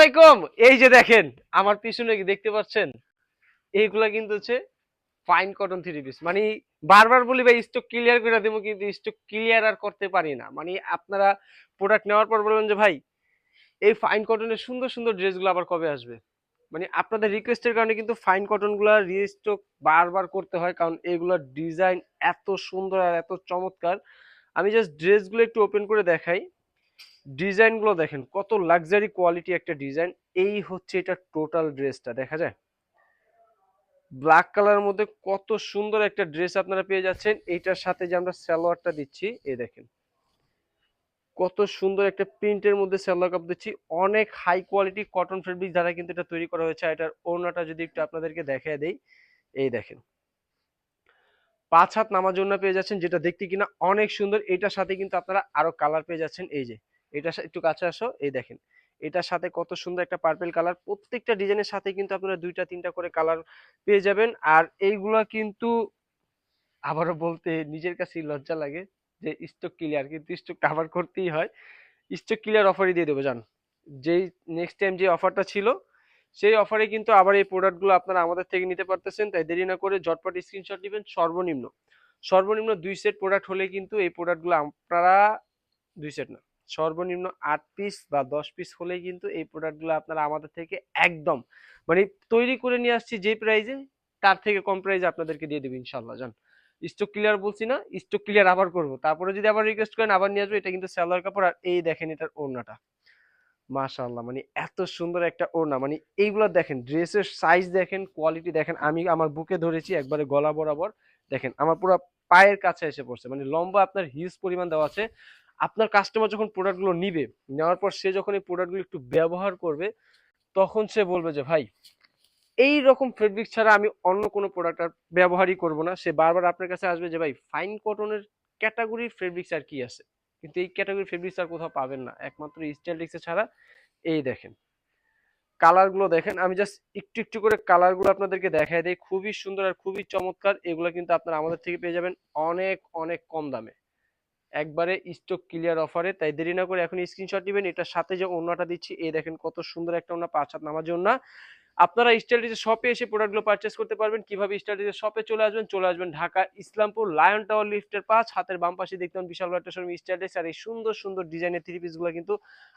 আসসালামাইকুম এই যে দেখেন, আমার পিছনে কি দেখতে পাচ্ছেন? এইগুলা কিন্তু হচ্ছে ফাইন কটন থ্রি পিস মানে বারবার বলি ভাই স্টক ক্লিয়ার করে দেবো কিন্তু স্টক ক্লিয়ার আর করতে পারি না। মানে আপনারা প্রোডাক্ট নেওয়ার পর বলবেন যে, ভাই, এই ফাইন কটনের সুন্দর সুন্দর ড্রেসগুলো আবার কবে আসবে? মানে আপনাদের রিকোয়েস্টের কারণে কিন্তু ফাইন কটনগুলো রিস্টক বারবার করতে হয় কারণ এগুলোর ডিজাইন এত সুন্দর আর এত চমৎকার। আমি জাস্ট ড্রেসগুলো একটু ওপেন করে দেখাই। ডিজাইনগুলো দেখেন, কত লাক্সারি কোয়ালিটি একটা ডিজাইন। এই হচ্ছে এটা টোটাল ড্রেসটা দেখা যায়? ব্ল্যাক কালারের মধ্যে কত সুন্দর একটা ড্রেস আপনারা পেয়ে যাচ্ছেন। এইটার সাথে যে আমরা সালোয়ারটা দিচ্ছি এই দেখেন। কত সুন্দর একটা প্রিন্টের মধ্যে সালোয়ার কাপ দিচ্ছি। অনেক হাই কোয়ালিটি কটন ফেব্রিক দ্বারা কিন্তু এটা তৈরি করা হয়েছে। এটার ওড়নাটা যদি একটু আপনাদেরকে দেখায় দেই, এই দেখেন। পাঁচ হাত নামার জন্য পেয়ে যাচ্ছেন, যেটা দেখতে কিনা অনেক সুন্দর। এটার সাথে কিন্তু আপনারা আরও কালার পেয়ে যাচ্ছেন, এই যে। এটা একটু কাছে আসো, এই দেখেন। এটার সাথে কত সুন্দর একটা পার্পেল কালার প্রত্যেকটা ডিজাইনের সাথে কিন্তু আপনারা দুইটা, তিনটা করে কালার পেয়ে যাবেন। আর এইগুলা কিন্তু আবারও বলতে নিজের কাছেই লজ্জা লাগে যে স্টক ক্লিয়ার কিন্তু স্টক কাভার করতেই হয়। স্টক ক্লিয়ার অফারই দিয়ে দেবো, জান। যেই নেক্সট টাইম যে অফারটা ছিল, সেই অফারে কিন্তু আবার এই প্রোডাক্টগুলো আপনারা আমাদের থেকে নিতে পারতেছেন। তাই দেরি না করে ঝটপট স্ক্রিনশট নেবেন, সর্বনিম্ন। সর্বনিম্ন দুই সেট প্রোডাক্ট হলে কিন্তু এই প্রোডাক্টগুলো আপনারা, দুই সেট না। সর্বনিম্ন আট পিস বা দশ পিস হলেই কিন্তু এই প্রোডাক্টগুলো আপনারা আমাদের থেকে একদম মানে তৈরি করে নিয়ে আসছি যে প্রাইজে তার থেকে কম প্রাইজে আপনাদেরকে দিয়ে দেবো ইনশাল্লাহ জান। স্টক ক্লিয়ার বলছি না স্টক ক্লিয়ার আবার করব। তারপরে যদি আবার রিকোয়েস্ট করেন, আবার নিয়ে আসব, এটা কিন্তু সালোয়ার কাপড়। আর এই দেখেন এটার ওড়নাটা। মাশাআল্লাহ মানে এত সুন্দর একটা ওড়না। মানে এইগুলো দেখেন, ড্রেসের সাইজ দেখেন কোয়ালিটি দেখেন। আমি আমার বুকে ধরেছি একবারে গলা বরাবর। দেখেন, আমার পুরো পায়ের কাছে এসে পড়ছে। মানে লম্বা আপনার হিউজ পরিমাণ দেওয়া আছে। আপনার কাস্টমার যখন প্রোডাক্টগুলো নিবে, নেওয়ার পর সে যখন এই প্রোডাক্টগুলো একটু ব্যবহার করবে, তখন সে বলবে যে, ভাই এই রকম ফেব্রিক ছাড়া আমি অন্য কোনো প্রোডাক্ট আর ব্যবহারই করব না। সে বারবার আপনার কাছে আসবে যে, ভাই ফাইন কটনের ক্যাটাগরির ফেব্রিক্স আর কি আছে? কিন্তু এই ক্যাটাগরি ফেব্রিক্স আর কোথাও পাবেন না। একমাত্র স্টাইলিক্স ছাড়া এই দেখেন। কালারগুলো দেখেন, আমি জাস্ট একটু একটু করে কালারগুলো আপনাদেরকে দেখাই দেই। খুবই সুন্দর আর খুবই চমৎকার। এগুলো কিন্তু আপনারা আমাদের থেকে পেয়ে যাবেন অনেক অনেক কম দামে। একবারে স্টক ক্লিয়ার অফারে তাই দেরি না করে এখন স্ক্রিনশট দিবেন এটার সাথে যে ওড়নাটা দিচ্ছি এই দেখেন কত সুন্দর একটা ওড়না, পাঁচ হাত নামার জন্য আপনারা স্টাইলিজের শপে এসে প্রোডাক্টগুলো পারচেস করতে পারবেন। কীভাবে স্টাইলিজের শপে চলে আসবেন? চলে আসবেন ঢাকা ইসলামপুর লায়ন টাওয়ার লিফটের পাঁচ হাতের বাম পাশে দেখতেন বিশাল একটা শোরুম আর এই সুন্দর সুন্দর ডিজাইনের থ্রি পিসগুলো কিন্তু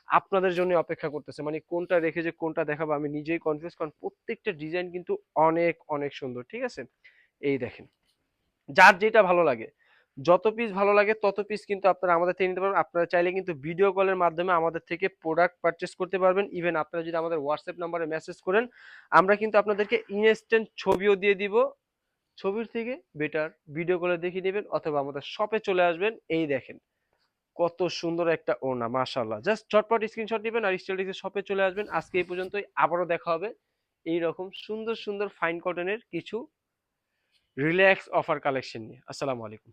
আপনাদের জন্য অপেক্ষা করতেছে। মানে কোনটা রেখে যে কোনটা দেখাবো আমি নিজেই কনফিউজ কারণ প্রত্যেকটা ডিজাইন কিন্তু অনেক অনেক সুন্দর। ঠিক আছে? এই দেখেন। যার যেটা ভালো লাগে। যত পিস ভালো লাগে, তত পিস কিন্তু আপনারা আমাদের থেকে নিতে পারবেন। আপনারা চাইলে কিন্তু ভিডিও কলের মাধ্যমে আমাদের থেকে প্রোডাক্ট পারচেস করতে পারবেন। ইভেন আপনারা যদি আমাদের হোয়াটসঅ্যাপ নাম্বারে মেসেজ করেন, আমরা কিন্তু আপনাদেরকে ইনস্ট্যান্ট ছবিও দিয়ে দিব। ছবির থেকে বেটার ভিডিও কলে দেখিয়ে দেবেন অথবা আমাদের শপে চলে আসবেন। এই দেখেন, কত সুন্দর একটা ওনা মাশাল্লাহ জাস্ট ঝটপট স্ক্রিনশট দিবেন আর স্টাইলিক্সের শপে চলে আসবেন। আজকে এই পর্যন্তই, আবারও দেখা হবে। এই রকম সুন্দর সুন্দর ফাইন কটনের কিছু রিল্যাক্স অফার কালেকশন নিয়ে। আসসালামু আলাইকুম।